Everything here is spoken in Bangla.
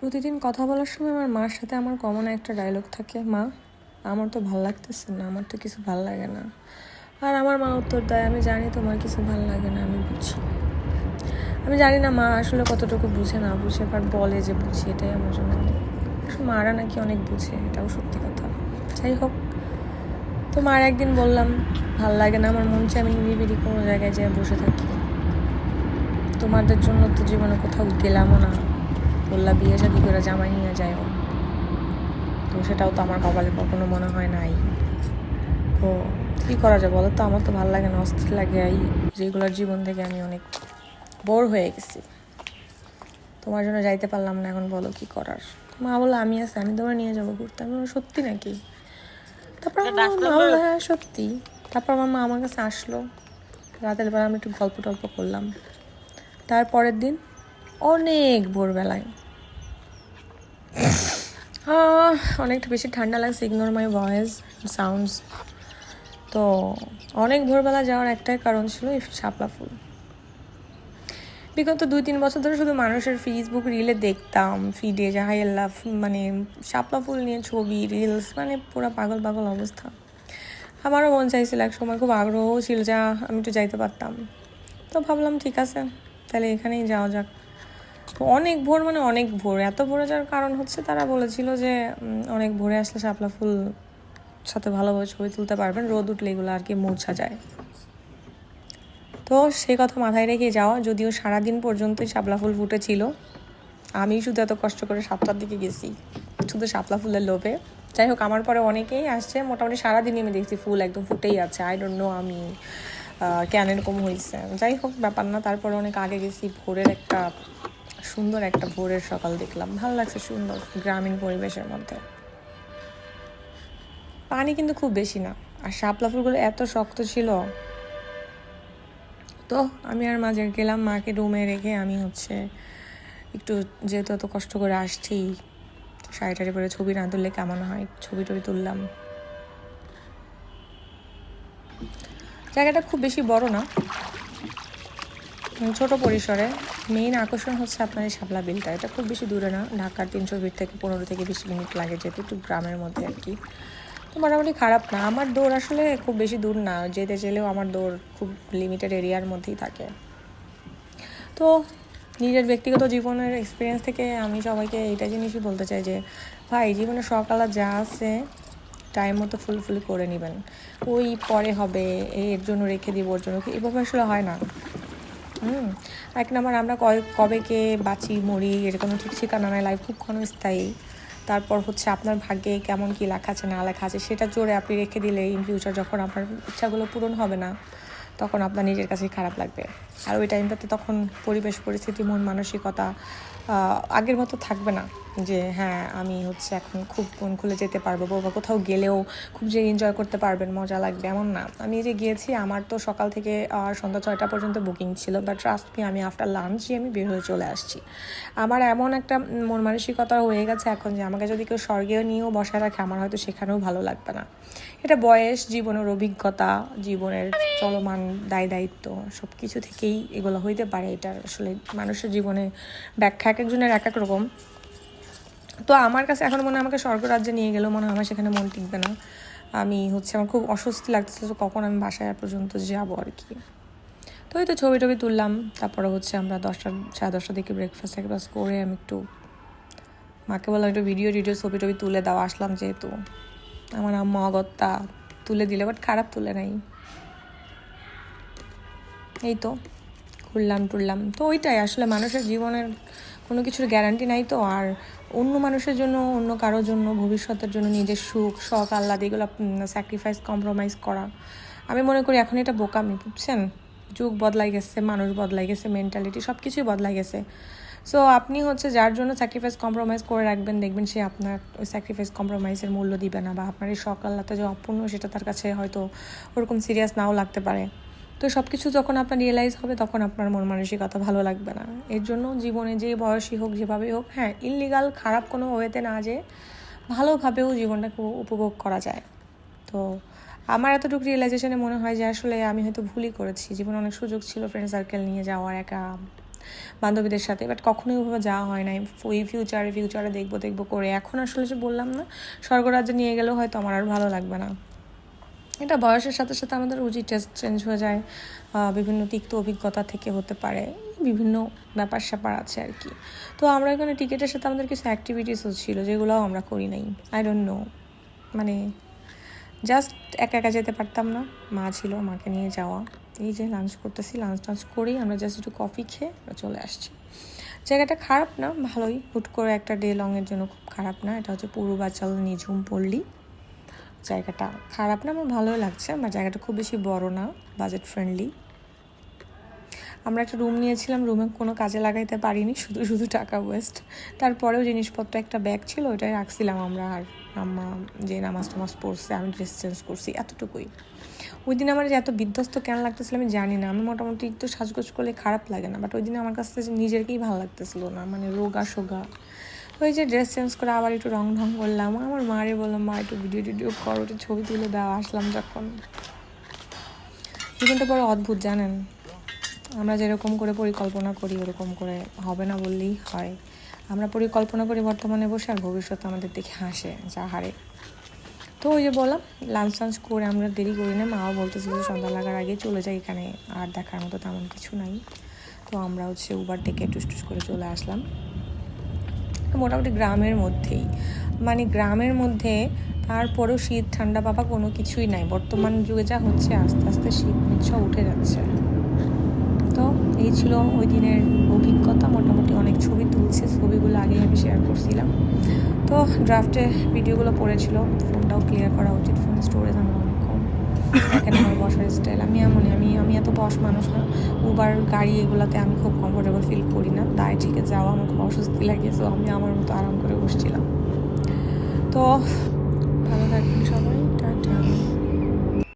প্রতিদিন কথা বলার সময় আমার মার সাথে আমার কমন একটা ডায়লগ থাকে, মা, আমার তো ভালো লাগতেছে না, আমার তো কিছু ভালো লাগে না। আর আমার মা উত্তর দেয়, আমি জানি তোমার কিছু ভালো লাগে না, আমি বুঝি। আমি জানি না মা আসলে কতটুকু বুঝে না বুঝে বাট বলে যে বুঝি, এটাই আমার জন্য। আসলে মারা নাকি অনেক বুঝে, এটাও সত্যি কথা। যাই হোক, তো মার একদিন বললাম, ভালো লাগে না, আমার মন চায় আমি নিরিবিলি কোনো জায়গায় যেয়ে বসে থাকি। তোমাদের জন্য তো জীবনে কোথাও গেলামও না। বললা বিয়ে শাদি করে জামাই নিয়ে যায়ও তো সেটাও তো আমার কপালে কখনো মনে হয় নাই। তো কী করা যায় বলো তো? আমার তো ভালো লাগে না অস্থির লাগে। এই যেগুলোর জীবন থেকে আমি অনেক বোর হয়ে গেছি। তোমার জন্য যাইতে পারলাম না এখন বলো কি করার? মা বলো আমি আছি আমি তোমার নিয়ে যাব ঘুরতে। আমি সত্যি নাকি? তারপর মা হ্যাঁ সত্যি। তারপর আমার মা আমার কাছে আসলো। রাতের বেলা আমি একটু গল্প টল্প করলাম। তারপরের দিন অনেক ভোরবেলায় অনেকটা বেশি ঠান্ডা লাগছে ইগনোর মাই ভয়েস সাউন্ডস তো অনেক ভোরবেলা যাওয়ার একটাই কারণ ছিল শাপলা ফুল। বিগত দুই তিন বছর ধরে শুধু মানুষের ফেসবুক রিলে দেখতাম ফিডে যাহাই আল্লাহ মানে শাপলা ফুল নিয়ে ছবি রিলস মানে পুরো পাগল পাগল অবস্থা। আমারও মন চাইছিল এক সময়, খুব আগ্রহ ছিল যা আমি একটু যাইতে পারতাম। তো ভাবলাম, ঠিক আছে, তাহলে এখানেই যাওয়া যাক। তো অনেক ভোর মানে অনেক ভোর। এত ভোরে যাওয়ার কারণ হচ্ছে তারা বলেছিল যে অনেক ভোরে আসলে শাপলা ফুল সাথে ভালোভাবে ছবি তুলতে পারবেন, রোদ উঠলে এগুলো আর কি মোছা যায়। তো সেই কথা মাথায় রেখে যাওয়া, যদিও সারাদিন পর্যন্তই শাপলা ফুল ফুটেছিল। আমি শুধু এত কষ্ট করে সাতটার দিকে গেছি, শুধু শাপলা ফুলের লোভে। যাই হোক, আমার পরে অনেকেই আসছে, মোটামুটি সারাদিনই আমি দেখছি ফুল একদম ফুটেই আছে। আই ডোন্ট নো আমি কেন এরকম হয়েছে। যাই হোক, ব্যাপার না, তারপরে অনেক আগে গেছি, ভোরের একটা সুন্দর একটা ভোরের সকাল দেখলাম। ভালো লাগছে সুন্দর গ্রামীণ পরিবেশের মধ্যে। পানি কিন্তু খুব বেশি না। আর শাপলা ফুলগুলো এত শক্ত ছিল। তো আমি আর মাঝে গেলাম মাকে রুমে রেখে আমি হচ্ছে একটু যেহেতু এত কষ্ট করে আসছি শাড়ি টাড়ি পরে ছবি না তুললে কেমন হয়? ছবি টবি তুললাম। জায়গাটা খুব বেশি বড় না। ছোট পরিসরে মেইন আকর্ষণ হচ্ছে আপনার এই শাপলা বিলটা। এটা খুব বেশি দূরে না, ঢাকার তিনশো ফিট থেকে পনেরো থেকে বিশ মিনিট লাগে যেতে একটু গ্রামের মধ্যে আর কি। তো মোটামুটি খারাপ না, আমার দৌড় আসলে খুব বেশি দূর না, যেতে চাইলেও আমার দৌড় খুব লিমিটেড এরিয়ার মধ্যেই থাকে। তো নিজের ব্যক্তিগত জীবনের এক্সপিরিয়েন্স থেকে আমি সবাইকে এইটা জিনিসই বলতে চাই যে, ভাই, জীবনে সকালে যা আছে টাইম মতো ফুলফিল করে নেবেন। ওই পরে হবে, এর জন্য রেখে দিব, ওর জন্য এভাবে আসলে হয় না। হুম। এক নম্বর আমরা কবে কে বাঁচি, মরি, এরকম ঠিক ঠিকানা নাই লাইফ খুব ক্ষণস্থায়ী। তারপর হচ্ছে আপনার ভাগ্যে কেমন কি লেখা আছে, না লেখা আছে, সেটা জোরে আপনি রেখে দিলে ইন ফিউচার যখন আপনার ইচ্ছাগুলো পূরণ হবে না, তখন আপনার নিজের কাছেই খারাপ লাগবে। আর ওই টাইমটাতে তখন পরিবেশ, পরিস্থিতি, মন, মানসিকতা আগের মতো থাকবে না। যে হ্যাঁ আমি হচ্ছে এখন খুব মন খুলে যেতে পারব বা কোথাও গেলেও খুব যে এনজয় করতে পারবেন, মজা লাগবে, এমন না। আমি যে গিয়েছি, আমার তো সকাল থেকে সন্ধ্যা ছয়টা পর্যন্ত বুকিং ছিল বাট ট্রাস্ট মি আমি আফটার লাঞ্চই আমি বের হয়ে চলে আসছি। আমার এমন একটা মন মানসিকতা হয়ে গেছে এখন যে, আমাকে যদি কেউ স্বর্গেও নিয়েও বসায় রাখে, আমার হয়তো সেখানেও ভালো লাগবে না। এটা বয়স, জীবনের অভিজ্ঞতা, জীবনের চলমান দায় দায়িত্ব সব কিছু থেকেই এগুলো হইতে পারে। এটা আসলে মানুষের জীবনে ব্যাখ্যা এক একজনের এক এক রকম। তো আমার কাছে এখন মনে আমাকে স্বর্গরাজ্যে নিয়ে গেলেও মনে হয় আমার সেখানে মন টিকবে না। আমি হচ্ছে আমার খুব অস্বস্তি লাগতেছে যে কখন আমি বাসায় পর্যন্ত যাব আর কি। তো ওই তো ছবি টবি তুললাম, তারপরে হচ্ছে আমরা দশটা, সাড়ে দশটা দিকে ব্রেকফাস্ট ট্রেকফাস্ট করে আমি একটু মাকে বললাম একটু ভিডিও টিডিও ছবি টবি তুলে দাও, আসলাম যেহেতু। আমার আম্মা অগত্যা তুলে দিলে বাট খারাপ তুলে নাই। এই তো। ঘুরলাম টুরলাম তো ওইটাই, আসলে মানুষের জীবনের কোনো কিছুর গ্যারান্টি নাই তো। আর অন্য মানুষের জন্য, অন্য কারোর জন্য, ভবিষ্যতের জন্য নিজের সুখ, শখ, আহ্লাদ, এগুলো স্যাক্রিফাইস কম্প্রোমাইজ করা। আমি মনে করি এখন এটা বোকামি, বুঝছেন? যুগ বদলাই গেছে, মানুষ বদলাই গেছে মেন্টালিটি সব কিছুই বদলাই গেছে। সো আপনি হচ্ছে যার জন্য স্যাক্রিফাইস কম্প্রোমাইজ করে রাখবেন, দেখবেন সে আপনার ওই স্যাক্রিফাইস কম্প্রোমাইজের মূল্য দিবে না, বা আপনার এই শখ যে অপূর্ণ, সেটা তার কাছে হয়তো ওরকম সিরিয়াস নাও লাগতে পারে। তো সব কিছু যখন আপনার রিয়েলাইজ হবে, তখন আপনার মন মানসিকতা ভালো লাগবে না। এর জন্য জীবনে যে বয়সই হোক, যেভাবেই হোক হ্যাঁ ইললিগাল খারাপ কোনো ওয়েতে না যে ভালোভাবেও জীবনটাকে উপভোগ করা যায়। তো আমার এতটুকু রিয়েলাইজেশনে মনে হয় যে আসলে আমি হয়তো ভুলই করেছি। জীবনে অনেক সুযোগ ছিল ফ্রেন্ড সার্কেল নিয়ে যাওয়ার, একা বান্ধবীদের সাথে বাট কখনোই ওভাবে যাওয়া হয় নাই। ওই ফিউচারে ফিউচারে দেখব দেখব করে। এখন আসলে যে বললাম না, স্বর্গরাজ্যে নিয়ে গেলেও হয়তো আমার আর ভালো লাগবে না। এটা বয়সের সাথে সাথে আমাদের রুচি টেস্ট চেঞ্জ হয়ে যায় বিভিন্ন তিক্ত অভিজ্ঞতা থেকে হতে পারে, বিভিন্ন ব্যাপার স্যাপার আছে আর কি। তো আমরা এখানে টিকিটের সাথে আমাদের কিছু অ্যাক্টিভিটিসও ছিল, যেগুলোও আমরা করি নাই। আই ডোন্ট নো মানে জাস্ট একা একা যেতে পারতাম না। মা ছিল, মাকে নিয়ে যাওয়া। এই যে লাঞ্চ করতেছি লাঞ্চ টাঞ্চ করেই আমরা জাস্ট একটু কফি খেয়ে আমরা চলে আসছি। জায়গাটা খারাপ না, ভালোই। হুট করে একটা ডে লংয়ের জন্য খুব খারাপ না। এটা হচ্ছে পূর্বাচল নিঝুম পল্লী। জায়গাটা খারাপ না, আমার ভালোই লাগছে। আমার জায়গাটা খুব বেশি বড় না বাজেট ফ্রেন্ডলি আমরা একটা রুম নিয়েছিলাম রুমে কোনো কাজে লাগাইতে পারিনি, শুধু শুধু টাকা ওয়েস্ট তারপরেও জিনিসপত্র একটা ব্যাগ ছিল, ওইটাই রাখছিলাম আমরা আর আম্মা যে নামাজ টামাজ পড়ছে, আমি ড্রেস চেঞ্জ করছি, এতটুকুই। ওই দিন আমার যে এত বিধ্বস্ত কেন লাগতেছিল আমি জানি না, আমি মোটামুটি একটু সাজগোজ করলে খারাপ লাগে না বাট ওই দিন আমার কাছ থেকে নিজেরকেই ভালো লাগতেছিল না মানে রোগা সোগা ওই যে ড্রেস চেঞ্জ করে আবার একটু রং ঢং করলাম। আমার মারে বললাম, মা, একটু ভিডিও টিডিও করো একটু ছবি তুলে দাও। আসলাম যখন। জীবনটা বড় অদ্ভুত, জানেন? আমরা যেরকম করে পরিকল্পনা করি, ওরকম করে হবে না বললেই হয়। আমরা পরিকল্পনা করি, বর্তমানে বসে আর ভবিষ্যৎ আমাদের দেখে হাসে, যা হারে। তো ওই যে বললাম লাঞ্চ টাঞ্চ করে আমরা দেরি করি না। মাও বলতেছিল সন্ধ্যা লাগার আগে চলে যাই এখানে, আর দেখার মতো তেমন কিছু নাই। তো আমরা হচ্ছে উবার থেকে টুস টুস করে চলে আসলাম। মোটামুটি গ্রামের মধ্যেই। মানে গ্রামের মধ্যে তারপরেও শীত, ঠান্ডা পাবা কোনো কিছুই নাই। বর্তমান যুগে যা হচ্ছে, আস্তে আস্তে শীত সব উঠে যাচ্ছে। তো এই ছিল ওই দিনের অভিজ্ঞতা। মোটামুটি অনেক ছবি তুলছে, ছবিগুলো আগে আমি শেয়ার করছিলাম। তো ড্রাফটে ভিডিওগুলো পড়েছিল ফোনটাও ক্লিয়ার করা উচিত ফোনের স্টোরেজ আমার থাকে আমার বসার স্টাইল আমি এমনই, আমি আমি এত বস মানুষ না। উবার গাড়ি এগুলোতে আমি খুব কমফোর্টেবল ফিল করি না। তাই ঠিক আছে যাওয়া আমার খুব অস্বস্তি লাগে সো আমি আমার মতো আরাম করে বসছিলাম। তো, ভালো থাকবেন সবাই। টাটা।